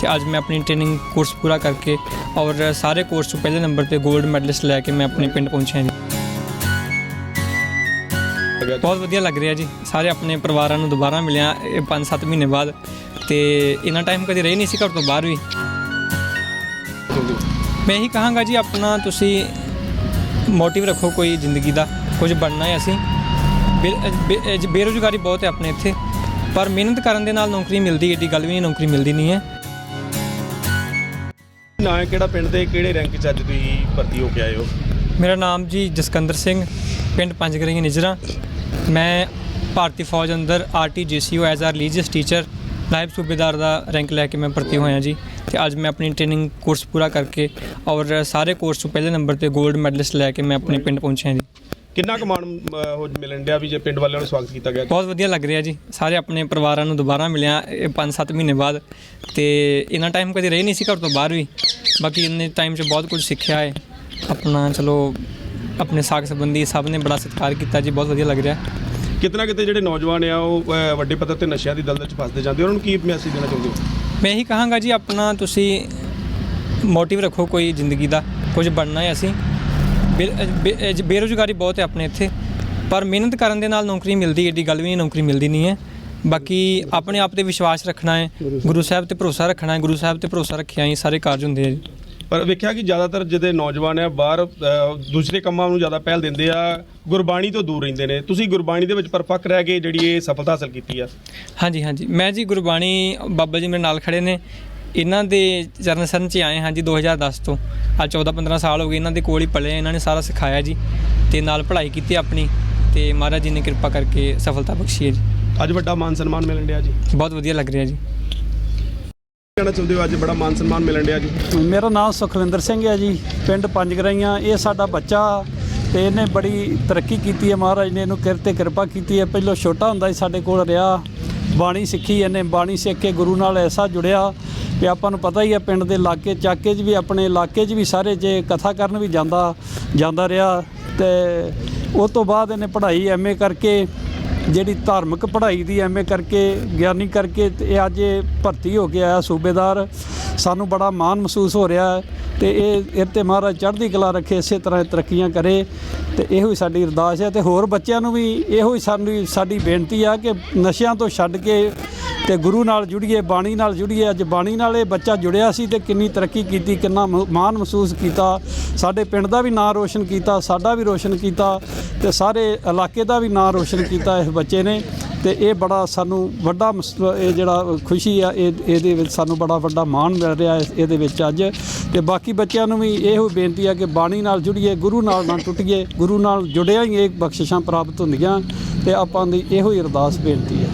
ਤੇ ਅੱਜ ਮੈਂ ਆਪਣੀ ਟ੍ਰੇਨਿੰਗ ਕੋਰਸ ਪੂਰਾ ਕਰਕੇ ਔਰ ਸਾਰੇ ਕੋਰਸ ਤੋਂ ਪਹਿਲੇ ਨੰਬਰ ਤੇ 골ਡ ਮੈਡਲਿਸਟ ਲੈ ਕੇ ਮੈਂ ਆਪਣੇ ਪਿੰਡ ਪਹੁੰਚਿਆ ਜੀ। ਬਹੁਤ ਵਧੀਆ ਲੱਗ ਰਿਹਾ ਜੀ। ਸਾਰੇ ਆਪਣੇ ਪਰਿਵਾਰਾਂ ਨੂੰ ਦੁਬਾਰਾ ਮਿਲਿਆ ਇਹ 5-7 ਮਹੀਨੇ ਬਾਅਦ ਤੇ ਇੰਨਾ ਟਾਈਮ ਕਦੇ ਰਹੀ ਨਹੀਂ ਸੀ ਘਰ ਤੋਂ ਬਾਹਰ ਵੀ। ਮੈਂ ਇਹੀ ਕਹਾਂਗਾ ਜੀ, ਆਪਣਾ ਤੁਸੀਂ ਮੋਟਿਵ ਰੱਖੋ ਕੋਈ ਜ਼ਿੰਦਗੀ ਦਾ, ਕੁਝ ਬਣਨਾ ਹੈ ਅਸੀਂ। ਬੇ- ਬੇਰੁਜ਼ਗਾਰੀ ਬਹੁਤ ਹੈ ਆਪਣੇ ਇੱਥੇ। ਪਰ ਮਿਹਨਤ ਕਰਨ ਦੇ ਨਾਲ ਨੌਕਰੀ ਮਿਲਦੀ ਏਡੀ ਗੱਲ ਵੀ ਨਹੀਂ, ਨੌਕਰੀ ਮਿਲਦੀ ਨਹੀਂ ਹੈ। ਨਾਂ ਕਿਹੜਾ ਪਿੰਡ ਤੇ ਕਿਹੜੇ ਰੈਂਕ 'ਚ ਅੱਜ ਤੁਸੀਂ ਭਰਤੀ ਹੋ ਕੇ ਆਏ ਹੋ? ਮੇਰਾ ਨਾਮ ਜੀ ਜਸਕੰਦਰ ਸਿੰਘ, ਪਿੰਡ ਪੰਜਗਰਈਆਂ ਨਿਜਰਾ। ਮੈਂ ਭਾਰਤੀ ਫੌਜ ਅੰਦਰ RT JCO as a religious teacher Naib Subedar the rank ਲੈ ਕੇ ਮੈਂ ਭਰਤੀ ਹੋਇਆ ਜੀ। ਤੇ ਅੱਜ ਮੈਂ ਆਪਣੀ ਟ੍ਰੇਨਿੰਗ ਕੋਰਸ ਪੂਰਾ ਕਰਕੇ ਔਰ ਸਾਰੇ ਕੋਰਸ ਤੋਂ ਪਹਿਲੇ ਨੰਬਰ ਤੇ 골ਡ ਮੈਡਲਿਸਟ ਲੈ ਕੇ ਮੈਂ ਆਪਣੇ ਪਿੰਡ ਪਹੁੰਚਿਆ ਜੀ। ਕਿੰਨਾ ਕਮਾਨ ਹੋ ਮਿਲਣ ਡਿਆ ਵੀ ਜੇ ਪਿੰਡ ਵਾਲਿਆਂ ਨੂੰ ਸਵਾਗਤ ਕੀਤਾ ਗਿਆ? ਬਹੁਤ ਵਧੀਆ ਲੱਗ ਰਿਹਾ ਜੀ। ਸਾਰੇ ਆਪਣੇ ਪਰਿਵਾਰਾਂ ਨੂੰ ਦੁਬਾਰਾ ਮਿਲਿਆ ਇਹ 5-7 ਮਹੀਨੇ ਬਾਅਦ। ਤੇ ਇੰਨਾ ਟਾਈਮ ਕਦੇ ਰਹੀ ਨਹੀਂ ਸੀ ਘਰ ਤੋਂ ਬਾਹਰ ਵੀ। ਬਾਕੀ ਇੰਨੇ ਟਾਈਮ 'ਚ ਬਹੁਤ ਕੁਝ ਸਿੱਖਿਆ ਹੈ। ਆਪਣਾ ਚਲੋ ਆਪਣੇ ਸਾਖ ਸੰਬੰਧੀ ਸਭ ਨੇ ਬੜਾ ਸਤਿਕਾਰ ਕੀਤਾ ਜੀ ਬਹੁਤ ਵਧੀਆ ਲੱਗ ਰਿਹਾ। ਕਿਤਨਾ ਕਿਤੇ ਜਿਹੜੇ ਨੌਜਵਾਨ ਆ ਉਹ ਅਹ, ਵੱਡੇ ਪੱਧਰ ਤੇ ਨਸ਼ਿਆਂ ਦੀ ਦਲਦਲ 'ਚ ਫਸਦੇ ਜਾਂਦੇ ਉਹਨਾਂ ਨੂੰ ਕੀ ਮੈਸੇਜ ਦੇਣਾ ਚਾਹੁੰਦੇ ਹੋ? ਮੈਂ ਇਹੀ ਕਹਾਂਗਾ ਜੀ ਆਪਣਾ ਤੁਸੀਂ ਮੋਟਿਵ ਰੱਖੋ ਕੋਈ ਜ਼ਿੰਦਗੀ ਦਾ ਕੁਝ ਬਣਨਾ ਹੈ ਅਸੀਂ। ਅਹ ਅਹ ਬੇਰੁਜ਼ਗਾਰੀ ਬਹੁਤ ਹੈ ਆਪਣੇ ਇੱਥੇ। ਪਰ ਮਿਹਨਤ ਕਰਨ ਦੇ ਨਾਲ ਨੌਕਰੀ ਮਿਲਦੀ ਏਡੀ ਗੱਲ ਵੀ ਨਹੀਂ ਨੌਕਰੀ ਮਿਲਦੀ ਨਹੀਂ ਹੈ। ਬਾਕੀ ਆਪਣੇ ਆਪ ਤੇ ਵਿਸ਼ਵਾਸ ਰੱਖਣਾ ਹੈ ਗੁਰੂ ਸਾਹਿਬ ਤੇ ਭਰੋਸਾ ਰੱਖਣਾ ਹੈ ਗੁਰੂ ਸਾਹਿਬ ਤੇ ਭਰੋਸਾ ਰੱਖਿਆ ਹੀ ਸਾਰੇ ਕਾਰਜ ਹੁੰਦੇ ਆ ਜੀ। ਪਰ ਵੇਖਿਆ ਕਿ ਜ਼ਿਆਦਾਤਰ ਜਿਹੜੇ ਨੌਜਵਾਨ ਆ ਬਾਹਰ ਦੂਸਰੇ ਕੰਮਾਂ ਨੂੰ ਜ਼ਿਆਦਾ ਪਹਿਲ ਦਿੰਦੇ ਆ ਗੁਰਬਾਣੀ ਤੋਂ ਦੂਰ ਰਹਿੰਦੇ ਨੇ। ਤੁਸੀਂ ਗੁਰਬਾਣੀ ਦੇ ਵਿੱਚ ਪਰਫੈਕਟ ਰਹਿ ਕੇ ਜਿਹੜੀ ਇਹ ਸਫਲਤਾ ਹਾਸਲ ਕੀਤੀ ਆ। ਹਾਂਜੀ ਹਾਂਜੀ। ਮੈਂ ਜੀ ਗੁਰਬਾਣੀ ਬਾਬਾ ਜੀ ਮੇਰੇ ਨਾਲ ਖੜੇ ਨੇ। ਇਹਨਾਂ ਦੇ ਚਰਨ ਸਰਨ ਚ ਆਏ ਹਾਂ ਜੀ 2010 ਤੋਂ। ਆ 14 15 ਸਾਲ ਹੋ ਗਏ ਇਹਨਾਂ ਦੇ ਕੋਲ ਹੀ ਪਲੇ ਇਹਨਾਂ ਨੇ ਸਾਰਾ ਸਿਖਾਇਆ ਜੀ ਤੇ ਨਾਲ ਪੜ੍ਹਾਈ ਕੀਤੀ ਆਪਣੀ ਤੇ ਮਹਾਰਾਜ ਜੀ ਨੇ ਕਿਰਪਾ ਕਰਕੇ ਸਫਲਤਾ ਬਖਸ਼ੀ ਹੈ ਜੀ। ਅੱਜ ਵੱਡਾ ਮਾਨ ਸਨਮਾਨ ਮਿਲਣ ਡਿਆ ਜੀ। ਬਹੁਤ ਵਧੀਆ ਲੱਗ ਰਿਹਾ ਜੀ। ਕਹਿਣਾ ਚਾਹੁੰਦੇ ਹੋ ਅੱਜ ਬੜਾ ਮਾਨ ਸਨਮਾਨ ਮਿਲਣ ਡਿਆ ਜੀ? ਮੇਰਾ ਨਾਮ ਸੁਖਵਿੰਦਰ ਸਿੰਘ ਹੈ ਜੀ ਪਿੰਡ ਪੰਜਗਰਾਈਆਂ ਇਹ ਸਾਡਾ ਬੱਚਾ ਤੇ ਇਹਨੇ ਬੜੀ ਤਰੱਕੀ ਕੀਤੀ ਹੈ ਮਹਾਰਾਜ ਨੇ ਇਹਨੂੰ ਕਿਰ ਤੇ ਕਿਰਪਾ ਕੀਤੀ ਹੈ। ਪਹਿਲਾਂ ਛੋਟਾ ਹੁੰਦਾ ਸੀ ਸਾਡੇ ਕੋਲ ਰਿਹਾ ਬਾਣੀ ਸਿੱਖੀ ਇਹਨੇ ਬਾਣੀ ਸਿੱਖ ਕੇ ਗੁਰੂ ਨਾਲ ਐਸਾ ਜੁੜਿਆ ਵੀ ਆਪਾਂ ਨੂੰ ਪਤਾ ਹੀ ਹੈ ਪਿੰਡ ਦੇ ਇਲਾਕੇ, ਚਾਕੇ 'ਚ ਵੀ, ਆਪਣੇ ਇਲਾਕੇ 'ਚ ਵੀ ਸਾਰੇ ਜੇ ਕਥਾ ਕਰਨ ਵੀ ਜਾਂਦਾ ਜਾਂਦਾ ਰਿਹਾ ਤੇ ਉਸ ਤੋਂ ਬਾਅਦ ਇਹਨੇ ਪੜ੍ਹਾਈ ਐਮਏ ਕਰਕੇ, ਜਿਹੜੀ ਧਾਰਮਿਕ ਪੜ੍ਹਾਈ ਦੀ ਐਮਏ ਕਰਕੇ, ਗਿਆਨੀ ਕਰਕੇ ਤੇ ਇਹ ਅੱਜ ਇਹ ਭਰਤੀ ਹੋ ਕੇ ਆਇਆ ਸੂਬੇਦਾਰ। ਸਾਨੂੰ ਬੜਾ ਮਾਣ ਮਹਿਸੂਸ ਹੋ ਰਿਹਾ ਹੈ ਤੇ ਇਹ ਇਹ ਤੇ ਮਹਾਰਾਜ ਚੜ੍ਹਦੀ ਕਲਾ ਰੱਖੇ, ਇਸੇ ਤਰ੍ਹਾਂ ਤਰੱਕੀਆਂ ਕਰੇ ਤੇ ਇਹੋ ਹੀ ਸਾਡੀ ਅਰਦਾਸ ਹੈ ਤੇ ਹੋਰ ਬੱਚਿਆਂ ਨੂੰ ਵੀ ਇਹੋ ਹੀ ਸਾਨੂੰ ਸਾਡੀ ਬੇਨਤੀ ਆ ਕਿ ਨਸ਼ਿਆਂ ਤੋਂ ਛੱਡ ਕੇ ਤੇ ਗੁਰੂ ਨਾਲ ਜੁੜੀਏ, ਬਾਣੀ ਨਾਲ ਜੁੜੀਏ। ਅੱਜ ਬਾਣੀ ਨਾਲ ਇਹ ਬੱਚਾ ਜੁੜਿਆ ਸੀ ਤੇ ਕਿੰਨੀ ਤਰੱਕੀ ਕੀਤੀ, ਕਿੰਨਾ ਮ- ਮਾਣ ਮਹਿਸੂਸ ਕੀਤਾ। ਸਾਡੇ ਪਿੰਡ ਦਾ ਵੀ ਨਾਂ ਰੋਸ਼ਨ ਕੀਤਾ, ਸਾਡਾ ਵੀ ਰੋਸ਼ਨ ਕੀਤਾ ਤੇ ਸਾਰੇ ਇਲਾਕੇ ਦਾ ਵੀ ਨਾਂ ਰੋਸ਼ਨ ਕੀਤਾ ਇਸ ਬੱਚੇ ਨੇ। ਤੇ ਇਹ ਬੜਾ ਸਾਨੂੰ ਵੱਡਾ ਮਸ- ਇਹ ਜਿਹੜਾ ਖੁਸ਼ੀ ਆ, ਇਹ, ਇਹਦੇ ਵਿੱਚ ਸਾਨੂੰ ਬੜਾ ਵੱਡਾ ਮਾਣ ਮਿਲ ਰਿਹਾ ਹੈ ਇਹਦੇ ਵਿੱਚ ਅੱਜ। ਤੇ ਬਾਕੀ ਬੱਚਿਆਂ ਨੂੰ ਵੀ ਇਹੋ ਬੇਨਤੀ ਆ ਕਿ ਬਾਣੀ ਨਾਲ ਜੁੜੀਏ, ਗੁਰੂ ਨਾਲ ਨਾ ਟੁੱਟੀਏ। ਗੁਰੂ ਨਾਲ ਜੁੜਿਆ ਹੀ ਇਹ ਬਖਸ਼ਿਸ਼ਾਂ ਪ੍ਰਾਪਤ ਹੁੰਦੀਆਂ ਤੇ ਆਪਾਂ ਦੀ ਇਹੋ ਹੀ ਅਰਦਾਸ ਬੇਨਤੀ ਹੈ